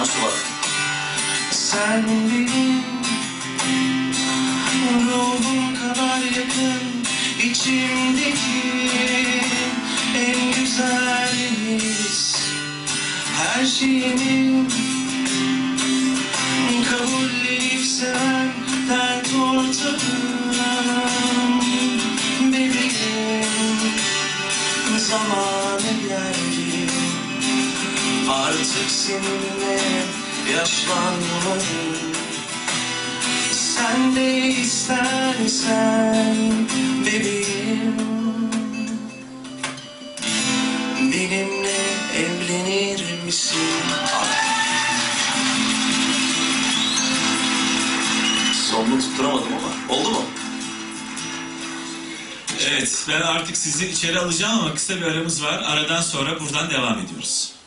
konusu var. Sen benim ruhum kadar yakın içimdeki en güzel his. Her şeyimin kabullenip seven dert ortağım. Bebeğim zamanı geldi Artık seninle yaşlanmalıyım Sen de istersen bebeğim Benimle evlenir misin? Sonunu tutturamadım ama. Oldu mu? Evet, ben artık sizi içeri alacağım ama kısa bir aramız var. Aradan sonra buradan devam ediyoruz.